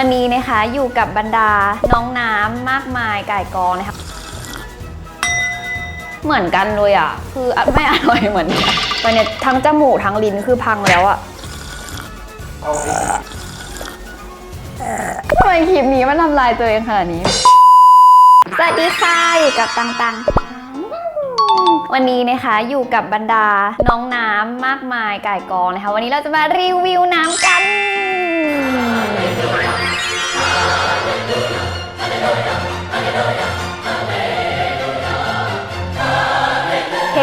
วันนี้นะคะอยู่กับบรรดาน้องน้ำมากมายก่ายกองนะคะ เหมือนกันเลยอะ คือไม่อร่อยเหมือนกันวันนี้ทั้งจมูกทั้งลิ้นคือพังแล้วอะทำไมคลิปนี้มันทำลายตัวเองขนาดนี้ สวัสดีค่ะอยู่กับตังตังวันนี้นะคะอยู่กับบรรดาน้องน้ำมากมายก่ายกองนะคะ วันนี้เราจะมารีวิวน้ำกัน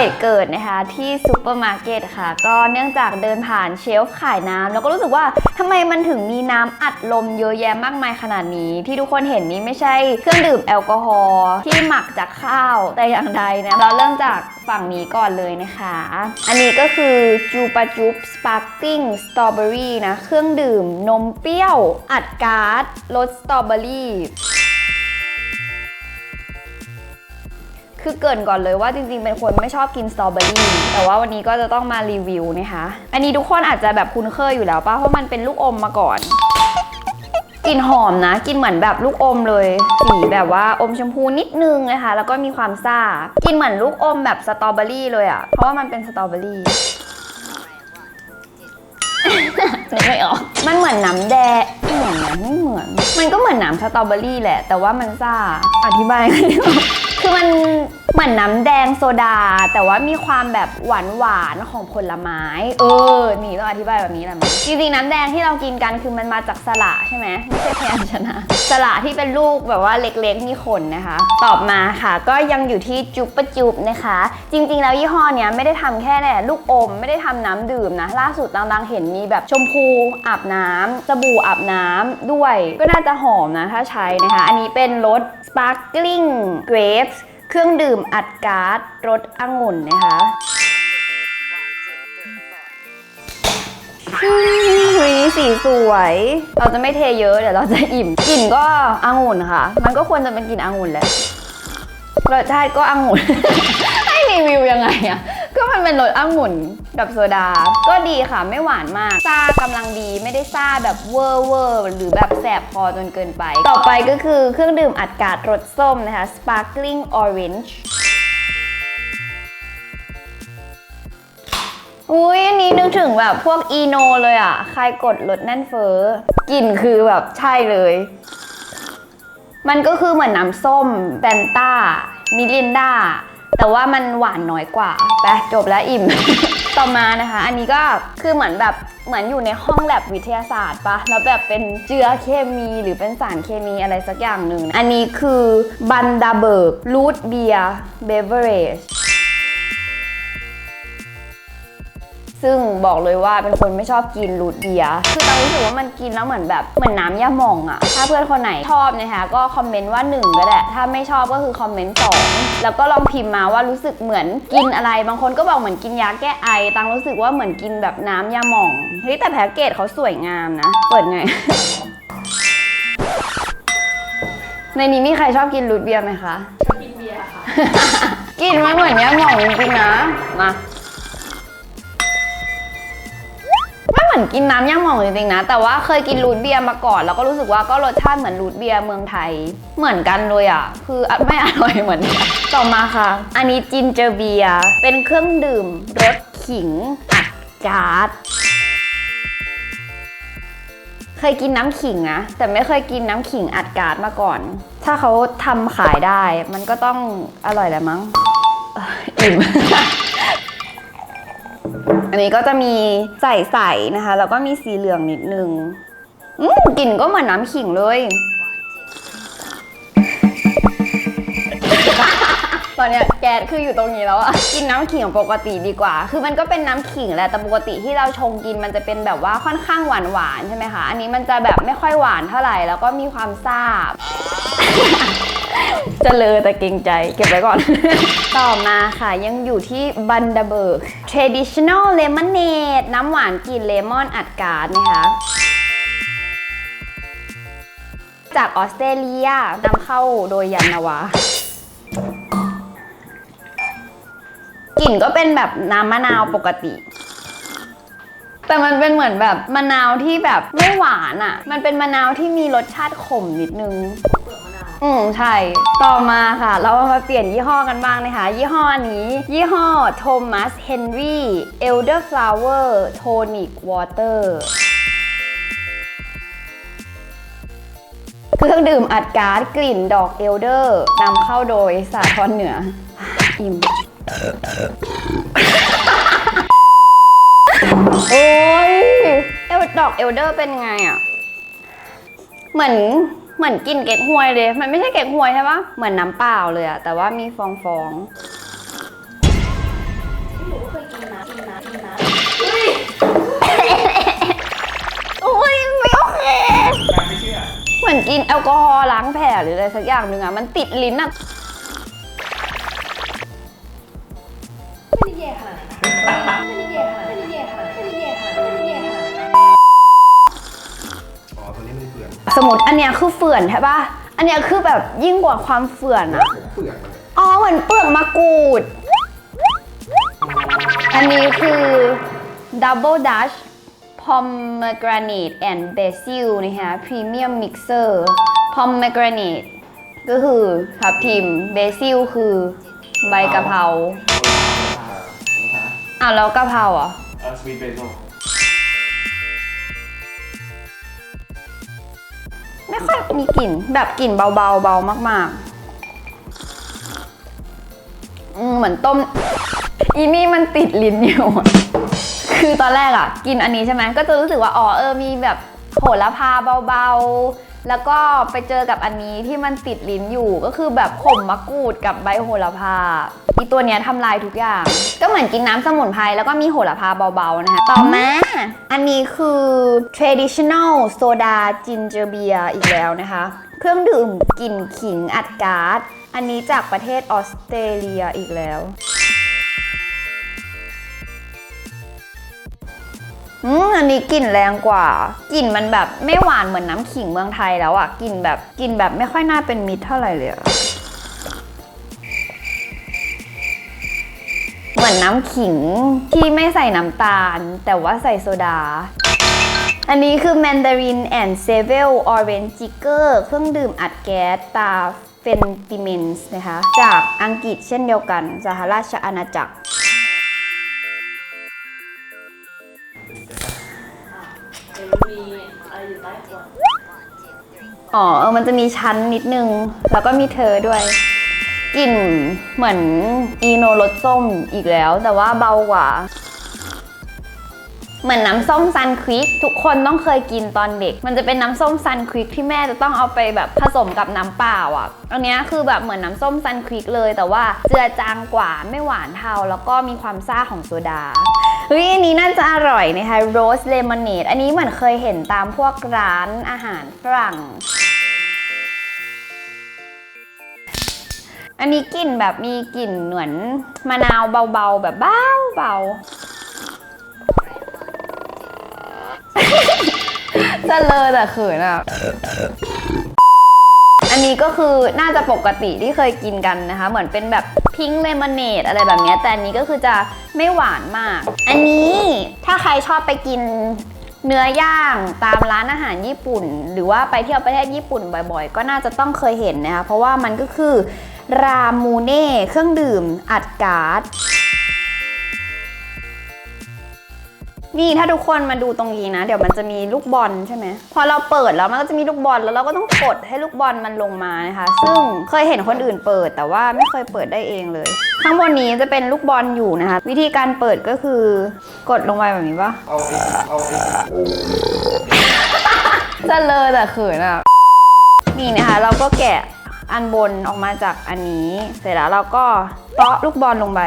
ตุเกิดนะคะที่ซูเปอร์มาร์เก็ตค่ะ ก็เนื่องจากเดินผ่านเชลฟ์ขายน้ำแล้วก็รู้สึกว่าทำไมมันถึงมีน้ำอัดลมเยอะแยะมากมายขนาดนี้ ที่ทุกคนเห็นนี้ไม่ใช่เครื่องดื่มแอลกอฮอล์ที่หมักจากข้าวแต่อย่างใดนะเราเริ่มจากฝั่งนี้ก่อนเลยนะคะ อันนี้ก็คือจูปาจุบสปาร์กิ้งสตรอเบอรี่นะเครื่องดื่มนมเปรี้ยวอัดก๊าซรสสตรอเบอรี่ คือเกรินก่อนเลยว่าจริงๆ เป็นคนไม่ชอบกินสตรอเบอรี่ แต่ว่าวันนี้ก็จะต้องมารีวิวนะคะ อันนี้ทุกคนอาจจะแบบคุ้นเคยอยู่แล้วป่ะ เพราะมันเป็นลูกอมมาก่อน กลิ่นหอมนะกลิ่นเหมือนแบบลูกอมเลย สีแบบว่าอมชมพูนิดนึงนะคะ แล้วก็มีความซ่ากลิ่นเหมือนลูกอมแบบสตรอเบอรี่เลยอะเพราะว่ามันเป็นสตรอเบอรี่นึกไม่ออก มันเหมือนน้ำแดงไม่เหมือนนะไม่เหมือน มันก็เหมือนน้ำสตรอเบอรี่แหละ แต่ว่ามันซ่า อธิบายไม่ออก คือมัน เหมือนน้ำแดงโซดา แต่ว่ามีความแบบหวานหวานๆของผลไม้ เออ นี่ต้องอธิบายแบบนี้แหละมั้งจริงๆน้ำแดงที่เรากินกันคือมันมาจากสละใช่ไหมไม่ใช่พยัญชนะ สละที่เป็นลูกแบบว่าเล็กๆมีขนนะคะ ตอบมาค่ะ ก็ยังอยู่ที่จุบปะจุบนะคะ จริงๆ แล้วยี่ห้อเนี้ยไม่ได้ทำแค่แหละลูกอมไม่ได้ทำน้ำดื่มนะ ล่าสุดดังๆเห็นมีแบบชมพูอาบน้ำสบู่อาบน้ำด้วย ก็น่าจะหอมนะถ้าใช้นะคะ อันนี้เป็นรส sparkling grapes เครื่องดื่มอัดก๊าซรสองุ่นนะคะวีสีสวย เราจะไม่เทเยอะเดี๋ยวเราจะอิ่มกลิ่นก็องุ่นค่ะ มันก็ควรจะเป็นกลิ่นองุ่นแหละรสชาติก็องุ่น ให้รีวิวยังไงอะ ก็มันเป็นรสองุ่นกับโซดา ก็ดีค่ะไม่หวานมากซ่ากำลังดีไม่ได้ซ่าแบบเวอร์เวอร์หรือแบบแสบคอจนเกินไป ต่อไปก็คือเครื่องดื่มอัดกาดรสส้มนะคะ sparkling orange อุ้ยอันนี้นึกถึงแบบพวกอีโนเลยอะ ใครกดลดแน่นเฟ้อกลิ่นคือแบบใช่เลย มันก็คือเหมือนน้ำส้มแฟนต้ามิรินดา แต่ว่ามันหวานน้อยกว่าไปจบแล้วอิ่ม ต่อมานะคะ อันนี้ก็คือเหมือนแบบเหมือนอยู่ในห้องแลบวิทยาศาสตร์ปะแล้วแบบเป็นเจือเคมีหรือเป็นสารเคมีอะไรสักอย่างหนึ่ง อันนี้คือบันดาเบิร์กรูทเบียร์เบเวอเรจ ซึ่งบอกเลยว่าเป็นคนไม่ชอบกินรูทเบียร์คือตอนรู้สึกว่ามันกินแล้วเหมือนแบบเหมือนน้ำยาหม่องอะถ้าเพื่อนคนไหนชอบนะคะก็คอมเมนต์ว่า1ก็ได้ถ้าไม่ชอบก็คือคอมเมนต์2แล้วก็ลองพิมพ์มาว่ารู้สึกเหมือนกินอะไร บางคนก็บอกเหมือนกินยาแก้ไอตังรู้สึกว่าเหมือนกินแบบน้ำยาหม่องเฮ้ยแต่แพ็กเกจเขาสวยงามนะ เปิดไงในนี้มีใครชอบกินรูทเบียร์ไหมคะชอบกินเบียร์ค่ะ กินมันเหมือนยาหม่องจริงๆนะ มา ไม่เหมือนกินน้ำย่างหม่องจริงๆนะ แต่ว่าเคยกินรูทเบียร์มาก่อน แล้วก็รู้สึกว่าก็รสชาติเหมือนรูทเบียร์เมืองไทย เหมือนกันเลยอะ คือไม่อร่อยเหมือนกันต่อมาค่ะ อันนี้จินเจอร์เบียร์เป็นเครื่องดื่มรสขิงอัดก๊าซเคยกินน้ำขิงนะแต่ไม่เคยกินน้ำขิงอัดก๊าซมาก่อน ถ้าเขาทำขายได้ มันก็ต้องอร่อยแหละมั้งอิ่ม อันนี้ก็จะมีใส่ใส่นะคะ แล้วก็มีสีเหลืองนิดนึงอืมกลิ่นก็เหมือนน้ำขิงเลย ตอนเนี้ยแก๊สคืออยู่ตรงนี้แล้วอะกินน้ำขิงปกติดีกว่า คือมันก็เป็นน้ำขิงแหละแต่ปกติที่เราชงกินมันจะเป็นแบบว่าค่อนข้างหวานหวานใช่ไหมคะ อันนี้มันจะแบบไม่ค่อยหวานเท่าไหร่ แล้วก็มีความซาบ จะเลอแต่เกรงใจ เก็บไว้ก่อน ต่อมาค่ะยังอยู่ที่บันดาเบิร์ก traditional lemonade น้ำหวานกลิ่นเลมอนอัดกาซนะคะจากออสเตรเลียนำเข้าโดยยันนาวากลิ่นก็เป็นแบบน้ำมะนาวปกติ แต่มันเป็นเหมือนแบบมะนาวที่แบบไม่หวานอะ่ะ มันเป็นมะนาวที่มีรสชาติขมนิดนึง อืมใช่ ต่อมาค่ะ เรามาเปลี่ยนยี่ห้อกันบ้างนะคะ ยี่ห้อนนี้ ยี่ห้อ Thomas Henry Elderflower Tonic Water เครื่องดื่มอัดก๊าซกลิ่นดอกเอลเดอร์นำเข้าโดยสาทรเหนือ อิ่ม โอ้ยเอลดอกเอลเดอร์เป็นไงอะ เหมือน เหมือนกินเก๊กฮวยเลย มันไม่ใช่เก๊กฮวยใช่ปะเหมือนน้ำเปล่าเลยอะแต่ว่ามีฟองฟองโอ้ยไม่โอเคไม่เชื่อเหมือนกินแอลกอฮอล์ล้างแผลหรืออะไรสักอย่างหนึ่งอะมันติดลิ้นอะไม่ได้แย่ขนาดนั้นนะไม่ได้แย่ขนาด สมมติอันเนี้ยคือเฟื่อนใช่ปะอันเนี้ยคือแบบยิ่งกว่าความเฟื่อนอะเปลือกมันอ๋อเหมือนเปลือกมะกรูด อันนี้คือ Double Dutch Pomegranate and Basil นะคะ Premium Mixer Pomegranate ก็คือทับทิม Basil คือใบกะเพราอ้าวแล้วกะเพราอะเออสวีทเบโซ ไม่ค่อยมีกลิ่นแบบกลิ่นเบาๆเบามากๆอืมเหมือนต้ม อีนี่มันติดลิ้นอยู่อะคือตอนแรกอะกินอันนี้ใช่ไหมก็จะรู้สึกว่าอ๋อเออมีแบบโหระพาเบาๆ แล้วก็ไปเจอกับอันนี้ที่มันติดลิ้นอยู่ก็คือแบบขมมะกรูดกับใบโหระพาอีตัวเนี้ยทำลายทุกอย่าง ก็เหมือนกินน้ำสมุนไพรแล้วก็มีโหระพาเบาๆนะคะ ต่อมา อันนี้คือ traditional soda ginger beer อีกแล้วนะคะ เครื่องดื่มกลิ่นขิงอัดก๊าซอันนี้จากประเทศออสเตรเลียอีกแล้ว อืมอันนี้กลิ่นแรงกว่ากลิ่นมันแบบไม่หวานเหมือนน้ำขิงเมืองไทยแล้วอะกลิ่นแบบกลิ่นแบบไม่ค่อยน่าเป็นมิตรเท่าไหร่เลยอะเหมือนน้ำขิงที่ไม่ใส่น้ำตาล แต่ว่าใส่โซดา อันนี้คือ Mandarin and Sevel Orange Jigger เครื่องดื่มอัดแก๊สตาเฟนติเมนส์นะคะ จากอังกฤษเช่นเดียวกันสหราชอาณาจักร อ๋อเออมันจะมีชั้นนิดนึง แล้วก็มีเธอด้วยกลิ่นเหมือนอีโนรสส้มอีกแล้ว แต่ว่าเบากว่า เหมือนน้ำส้มซันควิกทุกคนต้องเคยกินตอนเด็ก มันจะเป็นน้ำส้มซันควิกที่แม่จะต้องเอาไปแบบผสมกับน้ำเปล่าอะอันนี้คือแบบเหมือนน้ำส้มซันควิกเลย แต่ว่าเจือจางกว่าไม่หวานเท่าแล้วก็มีความซ่าของโซดาเฮ้ยอันนี้น่าจะอร่อยนะคะโรสเลมอนเนดอันนี้เหมือนเคยเห็นตามพวกร้านอาหารฝรั่งอันนี้กลิ่นแบบมีกลิ่นเหมือนมะนาวเบาๆแบบเบาเบาๆ จะเลอแต่เขินอะ อันนี้ก็คือน่าจะปกติที่เคยกินกันนะคะ เหมือนเป็นแบบพิงเลมอนเนดอะไรแบบนี้แต่อันนี้ก็คือจะไม่หวานมาก อันนี้ถ้าใครชอบไปกินเนื้อย่างตามร้านอาหารญี่ปุ่น หรือว่าไปเที่ยวประเทศญี่ปุ่นบ่อยๆ ก็น่าจะต้องเคยเห็นนะคะ เพราะว่ามันก็คือรามูเน่เครื่องดื่มอัดก๊าซ นี่ถ้าทุกคนมาดูตรงนี้นะ เดี๋ยวมันจะมีลูกบอลใช่ไหมพอเราเปิดแล้วมันก็จะมีลูกบอลแล้วเราก็ต้องกดให้ลูกบอลมันลงมานะคะ ซึ่งเคยเห็นคนอื่นเปิด แต่ว่าไม่เคยเปิดได้เองเลย ข้างบนนี้จะเป็นลูกบอลอยู่นะคะ วิธีการเปิดก็คือกดลงไปแบบนี้ปะเอาเอาไอ้จะเลอแต่เขินอะนี่นะคะ เราก็แกะอันบนออกมาจากอันนี้ เสร็จแล้วเราก็เตาะลูกบอลลงไป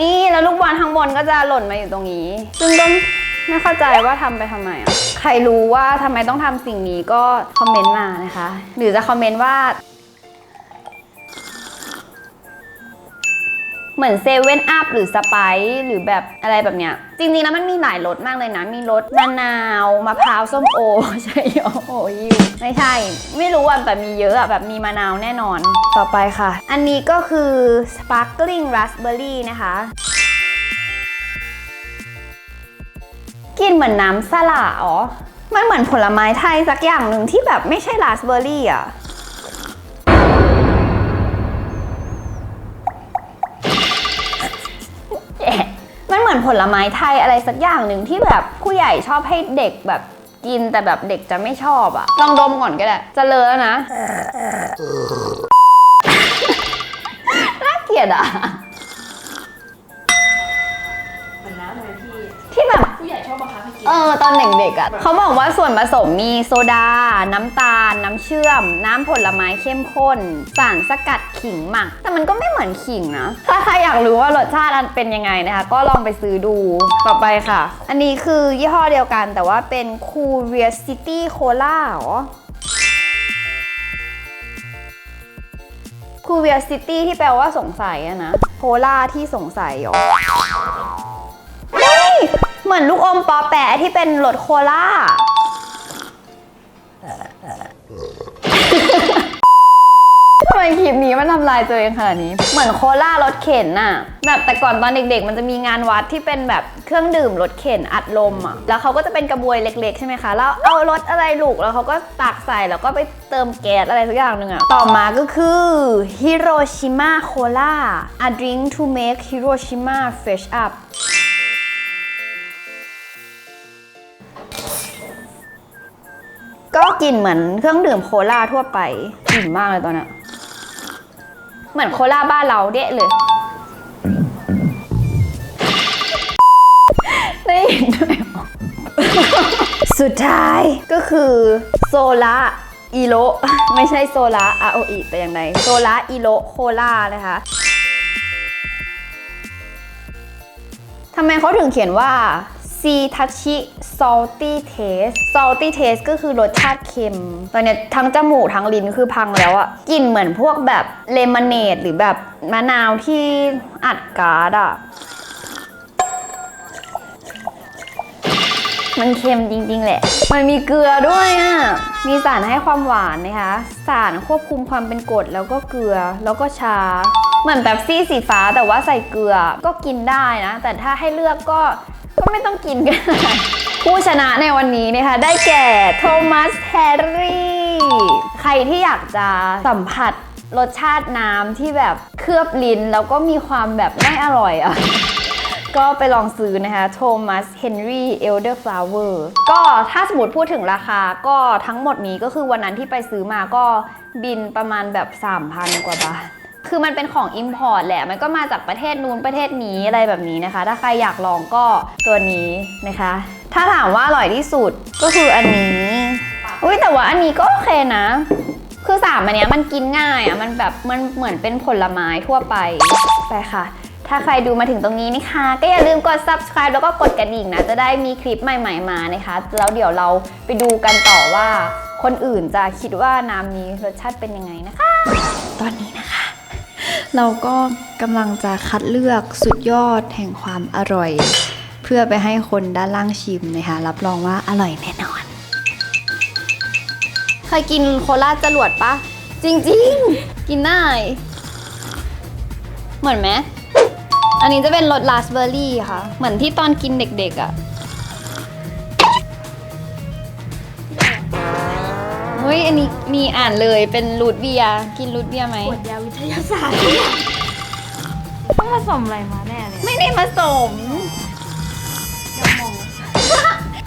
นี่แล้วลูกบอลข้างบนก็จะหล่นมาอยู่ตรงนี้ ซึ่งต้นไม่เข้าใจว่าทำไปทำไมอะ ใครรู้ว่าทำไมต้องทำสิ่งนี้ก็คอมเมนต์มานะคะ หรือจะคอมเมนต์ว่า เหมือนเซเว่นอัพหรือสไปซ์หรือแบบอะไรแบบเนี้ย จริงๆแล้วมันมีหลายรสมากเลยนะ มีรสมะนาวมะพร้าวส้มโอใช่โอโอ้ยไม่ใช่ ไม่รู้อะแต่มีเยอะอะแบบมีมะนาวแน่นอน ต่อไปค่ะ อันนี้ก็คือ sparkling raspberry นะคะกินเหมือนน้ำสละอ๋อ มันเหมือนผลไม้ไทยสักอย่างหนึ่งที่แบบไม่ใช่ราสเบอร์รี่อะ มันผลไม้ไทยอะไรสักอย่างหนึ่งที่แบบผู้ใหญ่ชอบให้เด็กแบบกินแต่แบบเด็กจะไม่ชอบอะลองดมก่อนก็ได้จะเลอะแล้วนะ น่าเกลียดอะ ตอนเด็กๆอะ่ะเขาบอกว่าส่วนผสมมีโซดา น้ำตาล น้ำเชื่อม น้ำผลไม้เข้มข้น สารสกัดขิงหมัก แต่มันก็ไม่เหมือนขิงนะ ถ้าใครอยากรู้ว่ารสชาติอันเป็นยังไงนะคะ ก็ลองไปซื้อดู ต่อไปค่ะ อันนี้คือยี่ห้อเดียวกันแต่ว่าเป็น Curiosity Cola เหรอ Curiosity ที่แปลว่าสงสัยอะนะ โคล่าที่สงสัยเหรอเฮ้ย เหมือนลูกอมปอแปะที่เป็นรสโคล่าทำไมคลิปนี้มันทำลายตัวเองขนาดนี้ เหมือนโคล่ารถเข็นน่ะ แบบแต่ก่อนตอนเด็กๆ มันจะมีงานวัดที่เป็นแบบเครื่องดื่มรถเข็นอัดลมอะ แล้วเขาก็จะเป็นกระบวยเล็กๆ ใช่ไหมคะ แล้วเอารถอะไรลูก แล้วเขาก็ตักใส่แล้วก็ไปเติมแก๊สอะไรสักอย่างหนึ่งอะ ต่อมาก็คือฮิโรชิมาโคล่า a drink to make Hiroshima fresh up ก็กลิ่นเหมือนเครื่องดื่มโคลาทั่วไปกลิ่นมากเลยตอนเนี้ยเหมือนโคลาบ้านเราเดะเลย ได้ยินด้วยเหรอ สุดท้ายก็คือโซลาอีโลไม่ใช่โซลาอาโออิแต่อย่างใดโซลาอีโลโคลานะคะทำไมเขาถึงเขียนว่า ซีทัชิ salty taste salty taste ก็คือรสชาติเค็ม ตอนเนี้ยทั้งจมูกทั้งลิ้นคือพังแล้วอะกลิ่นเหมือนพวกแบบเลมอนเนดหรือแบบมะนาวที่อัดการ์ดอะมันเค็มจริงๆ แหละ มันมีเกลือด้วยอะมีสารให้ความหวานนะคะ สารควบคุมความเป็นกรดแล้วก็เกลือแล้วก็ชา เหมือนแบบซี่สีฟ้าแต่ว่าใส่เกลือก็กินได้นะ แต่ถ้าให้เลือกก็ ไม่ต้องกินกัน ผู้ชนะในวันนี้นะคะ ได้แก่โทมัสแฮร์รี่ ใครที่อยากจะสัมผัสรสชาติน้ำที่แบบเคลือบลิ้น แล้วก็มีความแบบไม่อร่อยอะก็ไปลองซื้อนะคะโทมัสเฮนรี่เอลเดอร์ฟลาเวอร์ก็ถ้าสมมติพูดถึงราคาก็ทั้งหมดนี้ก็คือวันนั้นที่ไปซื้อมาก็บินประมาณแบบ 3,000 กว่าบาท คือมันเป็นของ Import แหละ มันก็มาจากประเทศนู้นประเทศนี้อะไรแบบนี้นะคะ ถ้าใครอยากลองก็ตัวนี้นะคะ ถ้าถามว่าอร่อยที่สุดก็คืออันนี้ อุ้ยแต่ว่าอันนี้ก็โอเคนะ คือสามอันเนี้ยมันกินง่ายอะ มันแบบมันเหมือนเป็นผลไม้ทั่วไป ไปค่ะ ถ้าใครดูมาถึงตรงนี้นะคะ ก็อย่าลืมกด subscribe แล้วก็กดกระดิ่งนะ จะได้มีคลิปใหม่ ๆ มานะคะ แล้วเดี๋ยวเราไปดูกันต่อว่า คนอื่นจะคิดว่าน้ำนี้รสชาติเป็นยังไงนะคะ ตอนนี้นะคะ เราก็กำลังจะคัดเลือกสุดยอดแห่งความอร่อย เพื่อไปให้คนด้านล่างชิมนะคะรับรองว่าอร่อยแน่นอน เคยกินโคลาจรวดปะ จริงๆ กินได้ เหมือนไหมอันนี้จะเป็นรสราสเบอร์รี่ค่ะ เหมือนที่ตอนกินเด็กๆอะ่ะ เฮ้ยอันนี้มีอ่านเลยเป็นรูทเบียร์กินรูทเบียร์ไหม ปวดยาวิทยาศาสตร์เนี่ยต้องผสมอะไรมาแน่เลยไม่ได้ผสม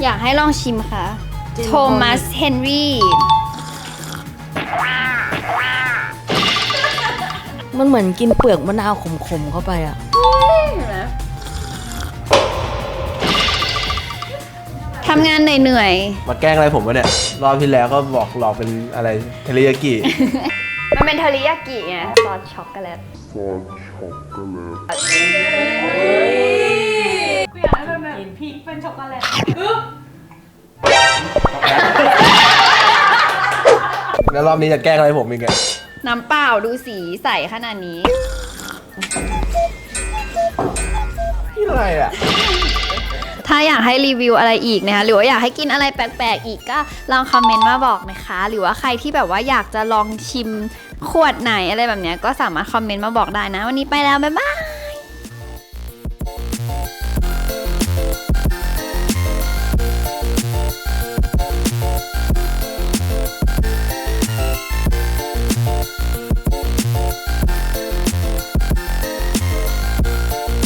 อยากให้ลองชิมค่ะโทมัสเฮนรี่มันเหมือนกินเปลือกมะนาวขมๆเข้าไปอะ ทำงานเหนื่อยมาแกล้งอะไรผมวะเนี่ย รอบที่แล้วก็บอกหลอกเป็นอะไรเทริยากิๆ มันเป็นเทอริยากิไงซอสช็อกโกแลตแล้วรอบนี้จะแกล้งอะไรผมอีกไงน้ำเปล่าดูสีใสขนาดนี้ไงอะ ถ้าอยากให้รีวิวอะไรอีกนะคะหรือว่าอยากให้กินอะไรแปลกๆอีกก็ลองคอมเมนต์มาบอกนะคะ หรือว่าใครที่แบบว่าอยากจะลองชิมขวดไหนอะไรแบบเนี้ยก็สามารถคอมเมนต์มาบอกได้นะ วันนี้ไปแล้วบ๊ายบาย